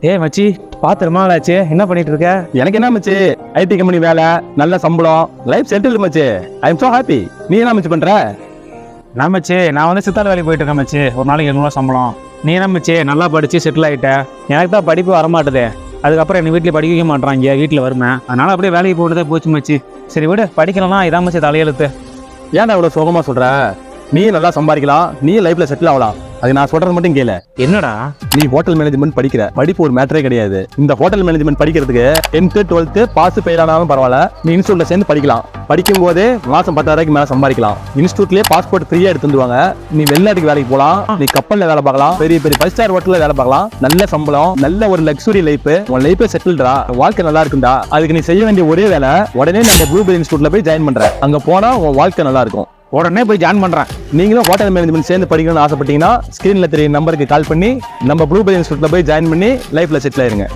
ஏய் மச்சி பார்த்து ரொம்ப என்ன பண்ணிட்டு இருக்க? எனக்கு என்ன மச்சி? ஐடி கம்பெனி வேலை நல்ல சம்பளம். லைஃப் செட்டில் மச்சி. ஐ எம் so ஹாப்பி நீ என்ன மச்சி பண்ற? நான் மச்சி நான் வந்து சித்தாள் வேலைக்கு போயிட்டு இருக்கேன் மச்சி. ஒரு நாளைக்கு எழுநூறுவா சம்பளம். நீ என்ன மச்சி நல்லா படிச்சு செட்டில் ஆகிட்ட எனக்கு தான் படிப்பு வரமாட்டுதே. அதுக்கப்புறம் எங்கள் வீட்டில் படிக்க வைக்க மாட்றாங்க வீட்டில் வருவேன் அதனால அப்படியே வேலைக்கு போட்டுதே போச்சு மச்சி. சரி விடு படிக்கலன்னா இதான் மச்சி தலையெழுத்து. ஏன்டா இவ்வளவு சோகமா சொல்ற? நீ நல்லா சம்பாதிக்கலாம் நீ லைஃப்ல செட்டில் ஆகலாம். அது நான் சொல்றது மட்டும் கேளு. என்னடா? நீ ஹோட்டல் மேனேஜ்மெண்ட் படிக்கிற. படிப்பு ஒரு மேட்டரே கிடையாது. இந்த ஹோட்டல் மேனேஜ்மெண்ட் படிக்கிறதுக்கு டென்த்து டுவெல்த்து பாஸ் ஃபெயில் ஆனாலும் பரவாயில்ல. நீ இன்ஸ்டியூட்ல சேர்ந்து படிக்கலாம். படிக்கும் போதே மாசம் பத்தாயிரூபாய்க்கு மேல சம்பாதிக்கலாம். இன்ஸ்டியூட்லயே பாஸ்போர்ட் ஃப்ரீயா எடுத்து வந்துருவாங்க நீ வெளிநாட்டுக்கு வேலைக்கு போகலாம் நீ கப்பல்ல வேலை பார்க்கலாம். பெரிய பெரிய ஃபைவ் ஸ்டார் ஹோட்டல்ல வேலை பார்க்கலாம். நல்ல சம்பளம் நல்ல ஒரு லக்ஸுரி லைஃப் உன் லைஃப் செட்டில்டா வாழ்க்கை நல்லா இருக்கும்டா. அதுக்கு நீ செய்ய வேண்டிய ஒரே வேலை உடனே நம்ம ப்ளூபெரி இன்ஸ்டியூட்ல போய் ஜாயின் பண்ற. அங்க போனா உன் வாழ்க்கை நல்லா இருக்கும். உடனே போய் ஜாயின் பண்ணுறேன் நீங்களும் ஹோட்டல் மேனேஜ்மெண்ட் சேர்ந்து படிக்கணும்னு ஆசைப்பட்டீங்கன்னா ஸ்க்ரீனில் தெரிய நம்பருக்கு கால் பண்ணி நம்ம ப்ளூபெரி இன்ஸ்டியூட்டில் போய் ஜாயின் பண்ணி லைஃப்பில் செட்டில் ஆயிருங்க.